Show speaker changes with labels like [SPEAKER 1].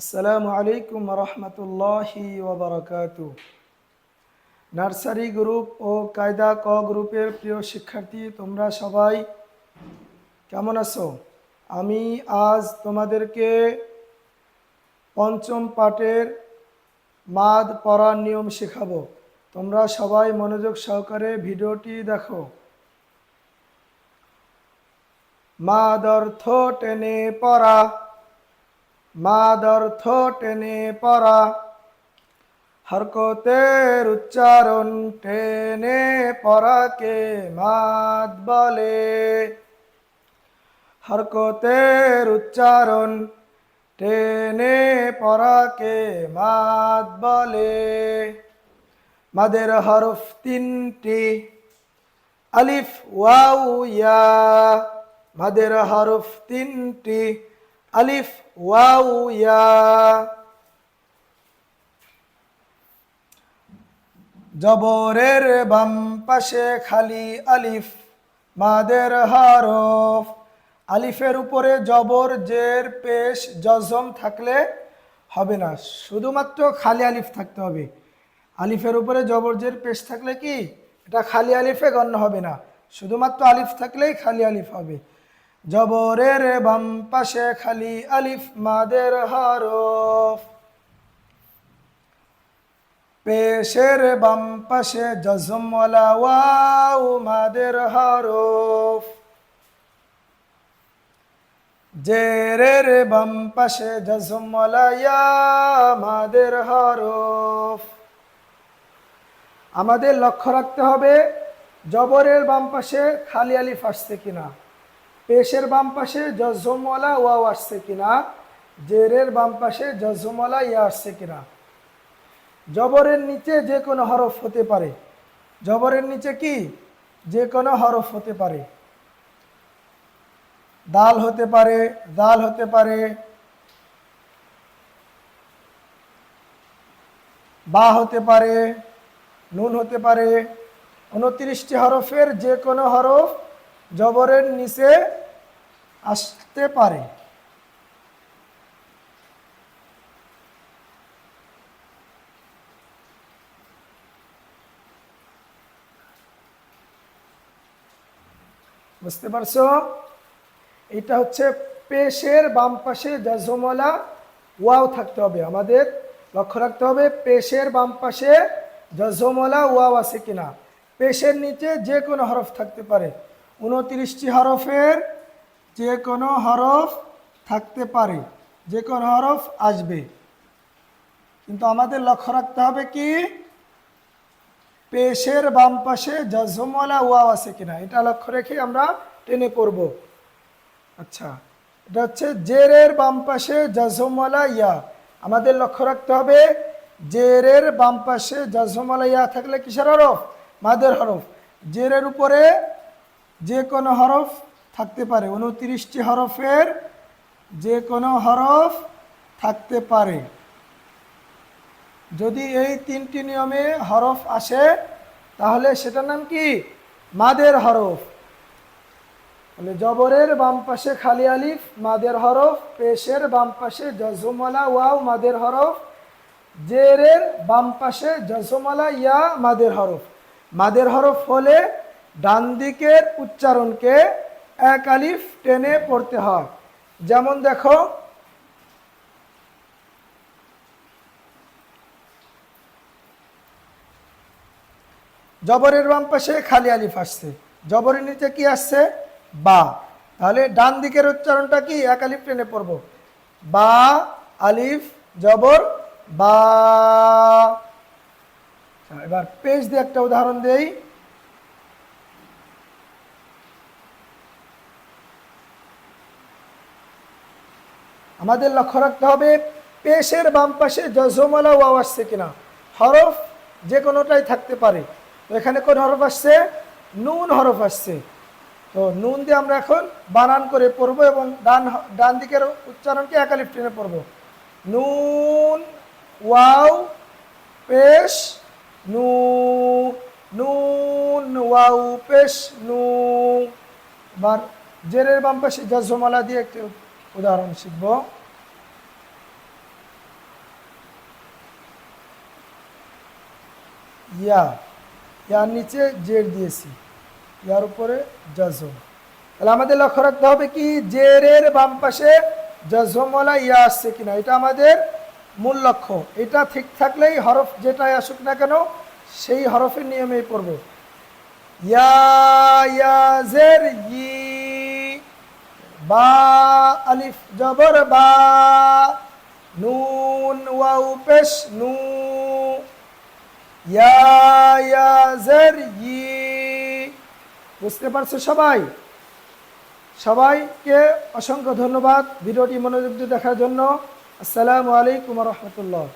[SPEAKER 1] আসসালামু আলাইকুম রহমতুল্লাহি ওবরাকাতু নার্সারি গ্রুপ ও কায়দা ক গ্রুপের প্রিয় শিক্ষার্থী, তোমরা সবাই কেমন আছো? আমি আজ তোমাদেরকে পঞ্চম পাঠের মাদ পড়ার নিয়ম শেখাবো। তোমরা সবাই মনোযোগ সহকারে ভিডিওটি দেখো। মাদ অর্থ টেনে পড়া। মাদ অর্থ টেনে পড়া। হরকতের উচ্চারণ টেনে পড়াকে মাদ বলে। হরকতের উচ্চারণ টেনে পড়াকে মাদ বলে। মাদের হরফ তিনটি, আলিফ ওয়াউ ইয়া। মাদের হরফ তিনটি আলিফ ওয়াউ জবরের বাম পাশে খালি আলিফ, মাদের হরফ। আলিফের উপরে জবর, জের, পেশ, জজম থাকলে হবে না। শুধুমাত্র খালি আলিফ থাকতে হবে। আলিফের উপরে জবর, জের, পেশ থাকলে কি? এটা খালি আলিফে গণ্য হবে না। শুধুমাত্র আলিফ থাকলেই খালি আলিফ হবে। জবরের বাম পাশে খালি আলিফ মাদের হরফ। পেশের বাম পাশে জজমওয়ালা ওয়াও মাদের হরফ। জেরের বাম পাশে জজমওয়ালা ইয়া মাদের হরফ। আমাদের লক্ষ্য রাখতে হবে, জবরের বাম পাশে খালি আলিফ আসছে কিনা। পেশের বাম পাশে জজমওয়ালা ওয়াও আসছে কিনা? জেরের বাম পাশে জজমওয়ালা ইয়া আসছে কিনা? জবরের নিচে যে কোনো হরফ হতে পারে। জবরের নিচে কি? যে কোনো হরফ হতে পারে। দাল হতে পারে দাল হতে পারে। বা হতে পারে, নুন হতে পারে। উনত্রিশটি হরফের যে কোনো হরফ জবরের নিচে আসতে পারে। বুঝতে পারছ? এটা হচ্ছে পেশের বাম পাশে জজমলা, ওয়াও থাকতে হবে আমাদের। লক্ষ্য রাখতে হবে পেশের বাম পাশে জজমলা, ওয়াও আছে কিনা। পেশের নিচে যে কোনো হরফ থাকতে পারে। উনত্রিশটি হরফের যে কোনো হরফ থাকতে পারে, যে কোনো হরফ আসবে। কিন্তু আমাদের লক্ষ্য রাখতে হবে কি? পেশের বাম পাশে জজমলা ওয়াও আছে কিনা, এটা লক্ষ্য রেখে আমরা টেনে পড়ব। আচ্ছা এটা হচ্ছে জেরের বাম পাশে জজমলা ইয়া। আমাদের লক্ষ্য রাখতে হবে, জেরের বাম পাশে জজমলা ইয়া থাকলে কিসের হরফ? মাদের হরফ। জেরের উপরে যে কোনো হরফ থাকতে পারে। উনত্রিশটি হরফের যে কোনো হরফ থাকতে পারে। যদি এই তিনটি নিয়মে হরফ আসে, তাহলে সেটার নাম কি? মাদের হরফ। তাহলে জবরের বাম পাশে খালি আলিফ, মাদের হরফ, পেশের বাম পাশে জজমলা, ওয়াও, মাদের হরফ, জেরের বাম পাশে জজমলা, ইয়া, মাদের হরফ। মাদের হরফ হলে ডান দিকের উচ্চারণকে এক আলিফ টেনে পড়তে হয়। যেমন দেখো, জবরের বাম পাশে খালি আলিফ আসছে। জবরের নিচে কি আসছে? বা। তাহলে ডান দিকের উচ্চারণটা কি? এক আলিফ টেনে পড়ব। বা, আলিফ, জবর, বা। এবার পেজ দিয়ে একটা উদাহরণ দেই। আমাদের লক্ষ্য রাখতে হবে, পেশের বাম পাশে জজমলা ওয়াও আসছে কিনা। হরফ যে কোনোটাই থাকতে পারে। তো এখানে কোন হরফ আসছে? নুন হরফ আসছে। তো নুন দিয়ে আমরা এখন বানান করে পড়ব এবং ডান ডান দিকের উচ্চারণকে একালিফ টেনে পড়ব। নুন, ওয়াও, পেশ, নু, নুন, ওয়াও, পেশ, নু। এবার জেরের বাম পাশে জজমলা দিয়ে একটি উদাহরণ শিখব। ইয়া, ইয়ার নিচে জের দিয়েছি, ইয়ার উপরে জজম। তাহলে আমাদের লক্ষ্য রাখতে হবে কি, জেরের বাম পাশে জজমলা ইয়া আসছে কিনা, এটা আমাদের মূল লক্ষ্য। এটা ঠিক থাকলেই হরফ যেটাই আসুক না কেন, সেই হরফের নিয়মেই পড়ব। ইয়া ইয়া, জের, ই বা আলিফ জবর বা, নুন ওয়াউ পেশ নু, ইয়া জের ই। বুঝতে পারছ সবাই? সবাইকে অসংখ্য ধন্যবাদ ভিডিওটি মনোযোগ দেখার জন্য। আসসালামু আলাইকুম রহমতুল্লাহ।